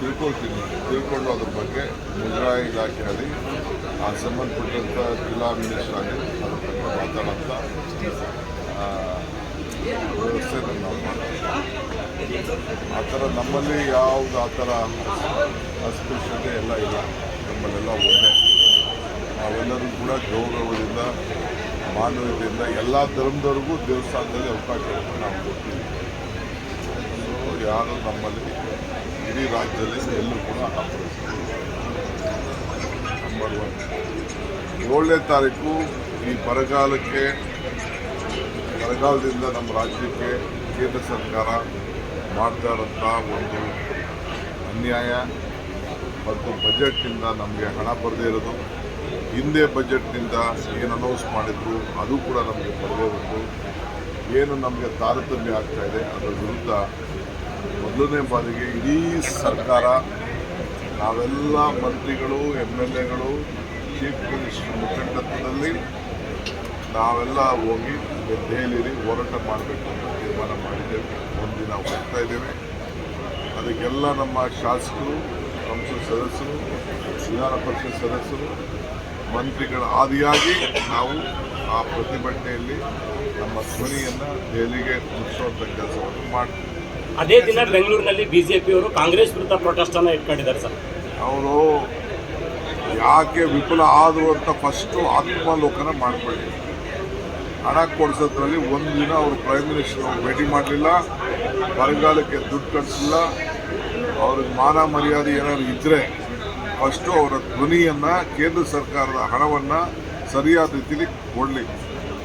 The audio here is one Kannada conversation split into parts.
ತಿಳ್ಕೊಳ್ತೀನಿ. ತಿಳ್ಕೊಂಡು ಅದ್ರ ಬಗ್ಗೆ ಮುಜರಾಯಿ ಇಲಾಖೆಯಲ್ಲಿ ಆ ಸಂಬಂಧಪಟ್ಟಂಥ ಜಿಲ್ಲಾ ಮಿನಿಸ್ಟರ್ ಆಗಿ ಅದ್ರ ಬಗ್ಗೆ ಮಾತಾಡೋಂಥ ಆ, ವ್ಯವಸ್ಥೆನ ನಾವು ಮಾಡ್ತೀವಿ ಆ ಥರ ನಮ್ಮಲ್ಲಿ ಯಾವುದು ಆ ಥರ ಅಸ್ಪೃಶ್ಯತೆ ಎಲ್ಲ ಇಲ್ಲ. ನಮ್ಮಲ್ಲೆಲ್ಲ ಒಂದೇ. ನಾವೆಲ್ಲರೂ ಕೂಡ ಗೌರವದಿಂದ ಮಾನವೀಯತೆಯಿಂದ ಎಲ್ಲ ಧರ್ಮದವ್ರಿಗೂ ದೇವಸ್ಥಾನದಲ್ಲಿ ಅವಕಾಶವನ್ನು ನಾವು ಕೊಡ್ತೀವಿ. ಯಾರು ನಮ್ಮಲ್ಲಿ ಇಡೀ ರಾಜ್ಯದಲ್ಲಿ ಎಲ್ಲೂ ಕೂಡ ನಂಬರ್ ಒನ್ ಏಳನೇ ತಾರೀಕು ಈ ಬರಗಾಲಕ್ಕೆ, ಬರಗಾಲದಿಂದ ನಮ್ಮ ರಾಜ್ಯಕ್ಕೆ ಕೇಂದ್ರ ಸರ್ಕಾರ ಮಾಡ್ತಾ ಇರೋಂಥ ಒಂದು ಅನ್ಯಾಯ ಮತ್ತು ಬಜೆಟ್ನಿಂದ ನಮಗೆ ಹಣ ಬರದೇ ಇರೋದು. ಹಿಂದೆ ಬಜೆಟ್ನಿಂದ ಏನು ಅನೌನ್ಸ್ ಮಾಡಿದ್ರು ಅದು ಕೂಡ ನಮಗೆ ಬರದೇ ಏನು ನಮಗೆ ತಾರತಮ್ಯ ಆಗ್ತಾ ಇದೆ, ಅದರ ವಿರುದ್ಧ ಮೊದಲನೇ ಬಾರಿಗೆ ಇಡೀ ಸರ್ಕಾರ, ನಾವೆಲ್ಲ ಮಂತ್ರಿಗಳು ಎಂ ಎಲ್ ಎಗಳು, ಚೀಫ್ ಮಿನಿಸ್ಟರ್ ಮುಖಂಡತ್ವದಲ್ಲಿ ನಾವೆಲ್ಲ ಹೋಗಿ ದೆಹಲಿಯಲ್ಲಿ ಹೋರಾಟ ಮಾಡಬೇಕು ಅಂತ ತೀರ್ಮಾನ ಮಾಡಿದ್ದೇವೆ. ದಿನ ಹೋಗ್ತಾ ಇದ್ದೇವೆ. ಅದಕ್ಕೆಲ್ಲ ನಮ್ಮ ಶಾಸಕರು, ಸಂಸತ್ ಸದಸ್ಯರು, ವಿಧಾನ ಪರಿಷತ್ ಸದಸ್ಯರು, ಮಂತ್ರಿಗಳ ಆದಿಯಾಗಿ ನಾವು ಆ ಪ್ರತಿಭಟನೆಯಲ್ಲಿ ನಮ್ಮ ಧ್ವನಿಯನ್ನು ದೆಹಲಿಗೆ ಮುಟ್ಟಿಸುವಂಥ ಕೆಲಸವನ್ನು ಮಾಡ್ತೀವಿ. ಅದೇ ದಿನ ಬೆಂಗಳೂರಿನಲ್ಲಿ ಬಿಜೆಪಿಯವರು ಕಾಂಗ್ರೆಸ್ ವಿರುದ್ಧ ಪ್ರೊಟೆಸ್ಟ್ ಅನ್ನ ಇಟ್ಕೊಂಡಿದ್ದಾರೆ ಸರ್. ಅವರು ಯಾಕೆ ವಿಫಲ ಆದರು ಅಂತ ಫಸ್ಟು ಆತ್ಮಾಲೋಕನ ಮಾಡ್ಕೊಳ್ಳಿ. ಹಣ ಕೊಡಿಸೋದ್ರಲ್ಲಿ ಒಂದು ದಿನ ಅವರು ಪ್ರೈಮ್ ಮಿನಿಸ್ಟರ್ ಭೇಟಿ ಮಾಡಲಿಲ್ಲ, ಬರಗಾಲಕ್ಕೆ ದುಡ್ಡು ಕಟ್ಟಿಸಿಲ್ಲ ಅವ್ರಿಗೆ ಮಾನ ಮರ್ಯಾದೆ ಏನಾದ್ರು ಇದ್ದರೆ ಫಸ್ಟು ಅವರ ಧ್ವನಿಯನ್ನು ಕೇಂದ್ರ ಸರ್ಕಾರದ ಹಣವನ್ನು ಸರಿಯಾದ ರೀತಿಯಲ್ಲಿ ಕೊಡಲಿ.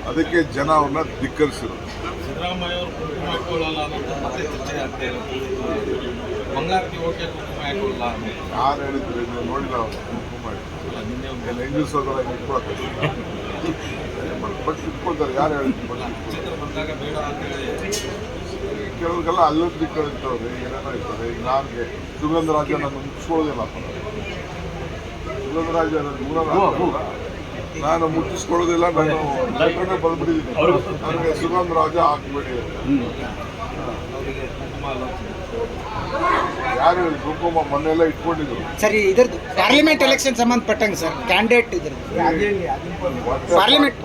ಅದಕ್ಕೆ ಜನ ಅವ್ರನ್ನ ಧಿಕ್ಕರಿಸಿದ್ರು ಸಿದ್ದರಾಮಯ್ಯ ಅವರು ಕುಂಕುಮ ಹಾಕೊಳ್ಳಲ್ಲ ಅನ್ನೋದು ಮತ್ತೆ ಚರ್ಚೆ ಆಗ್ತಾ ಇರೋದು ಮಂಗಳಾರತಿ ಓಕೆ ಕುಂಕುಮ ಹಾಕೊಳ್ಳಲ್ಲ ಯಾರು ಹೇಳಿದ್ರು ನೀವು ನೋಡಿಲ್ಲ ಅವ್ರು ಕುಂಕುಮ ಇಟ್ಟು. ಅಲ್ಲ, ನಿನ್ನೆ ಒಂದು ಹೆಂಗಸೋದ್ರ ಇಟ್ಕೊಳ್ತಾರೆ ಬಟ್ ಇಟ್ಕೊಳ್ತಾರೆ ಯಾರು ಹೇಳಿದ್ರು ಚಿತ್ರ ಬಂದಾಗ ಬೇಡ ಅಂತ ಹೇಳಿ. ಕೆಲವ್ರಿಗೆಲ್ಲ ಅಲ್ಲೊಂದು ದಿಕ್ಕಲ್ಲಿ ಇರ್ತವ್ರೆ ಏನೇನೋ ಇರ್ತದೆ. ಈಗ ನನಗೆ ಸುಗಂಧರಾಜ ನಾನು ಮುಗಿಸ್ಕೊಳ್ಳೋದಿಲ್ಲ ಸುಗಂಧರಾಜ ಹಾಕಲ್ಲ. ನಾನು ಮುಟ್ಟಿಸ್ಕೊಳ್ಳೋದಿಲ್ಲ ನಾನು ಲೆಟರ್ನೇ ಬಂದ್ಬಿಟ್ಟಿದ್ದೀನಿ. ನನಗೆ ಸುಗಂಧರಾಜ ಹಾಕ್ಬೇಡಿ ಅಂತ. ಅವರಿಗೆ ಕುಂಕುಮ ಅಲ್ಲ ಯಾರು ಮೊನ್ನೆಲ್ಲ ಇಟ್ಕೊಂಡಿದ್ರು. ಸರ್ ಇದ್ರದ್ದು ಪಾರ್ಲಿಮೆಂಟ್ ಎಲೆಕ್ಷನ್ ಸಂಬಂಧಪಟ್ಟಂಗೆ ಸರ್ ಕ್ಯಾಂಡಿಡೇಟ್ ಇದ್ರದ್ದು. Parliament-.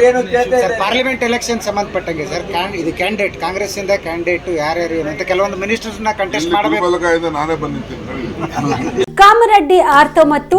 Sir sir parliament election ಸಂಬಂಧಪಟ್ಟಂಗೆ ಸರ್ ಇದು ಕ್ಯಾಂಡಿಡೇಟ್ ಕಾಂಗ್ರೆಸ್ ಇಂದ ಕ್ಯಾಂಡಿಡೇಟ್ ಯಾರ್ಯಾರು ಏನು ಅಂತ ಕೆಲವೊಂದು ಮಿನಿಸ್ಟರ್ಸ್ನ ಕಂಟೆಸ್ಟ್ ಇಲ್ಲಿ ಮಾಡಬೇಕು. ಕಾಮರಡ್ಡಿ ನಾನೇ ಬಂದಿದ್ದೀನಿ ಕಾಮರೆಡ್ಡಿ ಆರ್ತೋ ಮತ್ತು